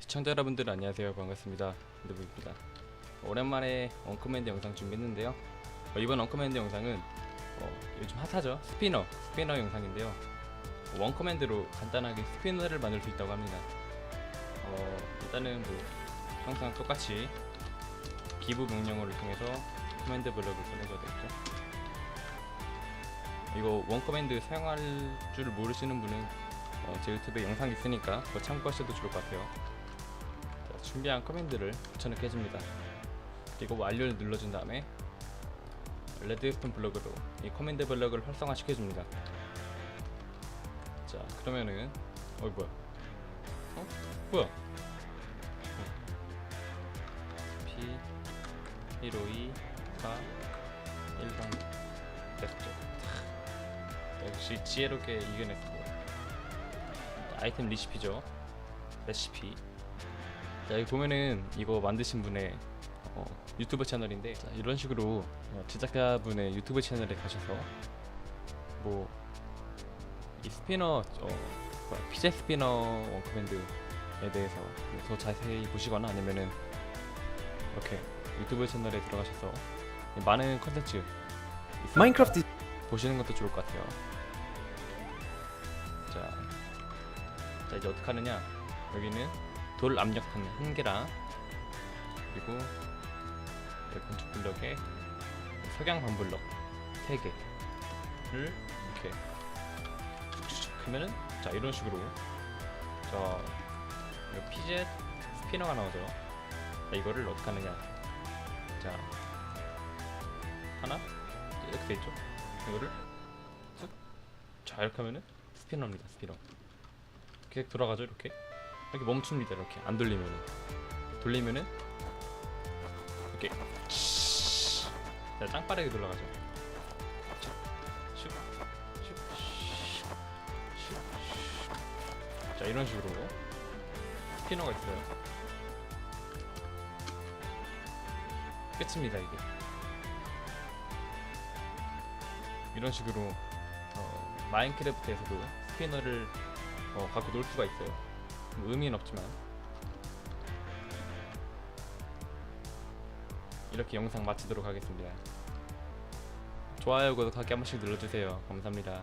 시청자 여러분들 안녕하세요. 반갑습니다. 누브입니다. 오랜만에 언커맨드 영상 준비했는데요. 어, 이번 언커맨드 영상은 어, 요즘 핫하죠? 스피너 스피너 영상인데요. 원커맨드로 간단하게 스피너를 만들 수 있다고 합니다. 어, 일단은 뭐 항상 똑같이 기부 명령어를 통해서 커맨드 블럭을 보내줘야 되겠죠? 이거 원커맨드 사용할 줄 모르시는 분은 어, 제 유튜브에 영상 있으니까 그거 참고하셔도 좋을 것 같아요. 자, 준비한 커맨드를 붙여넣기 해줍니다. 그리고 완료를 눌러준 다음에 레드스톤 블럭으로 이 커맨드 블럭을 활성화 시켜줍니다. 자 그러면은 어이 뭐야? 어? 뭐야? P 152 4 1번 됐죠. 역시 지혜롭게 이겨냈고 아이템 리시피죠. 레시피 자 여기 보면은 이거 만드신 분의 어, 유튜브 채널인데 자, 이런 식으로 어, 제작자분의 유튜브 채널에 가셔서 뭐 이 스피너 어, 뭐야, 피제 스피너 워크밴드에 대해서 더 자세히 보시거나 아니면은 이렇게 유튜브 채널에 들어가셔서 많은 컨텐츠 마인크래프트 보시는 것도 좋을 것 같아요. 자, 자 이제 어떻게 하느냐? 여기는 돌 압력판 한 개랑 그리고 여기 건축 블럭에 석양 반블럭 세 개를 이렇게 쭉쭉쭉 하면은 자 이런 식으로 자 피젯 스피너가 나오죠. 자, 이거를 어떻게 하느냐? 자 하나 이렇게 돼 있죠. 이거를 쓱. 자 이렇게 하면은 스피너입니다 스피너 계속 돌아가죠 이렇게 이렇게 멈춥니다 이렇게. 안 돌리면은. 돌리면은. 이렇게. 자 짱빠르게 돌아가죠. 자 이런 식으로 스피너가 있어요. 끝입니다 이게. 이런 식으로 어, 마인크래프트에서도 스피너를 어, 갖고 놀 수가 있어요. 뭐 의미는 없지만 이렇게 영상 마치도록 하겠습니다. 좋아요, 구독하기 한 번씩 눌러주세요. 감사합니다.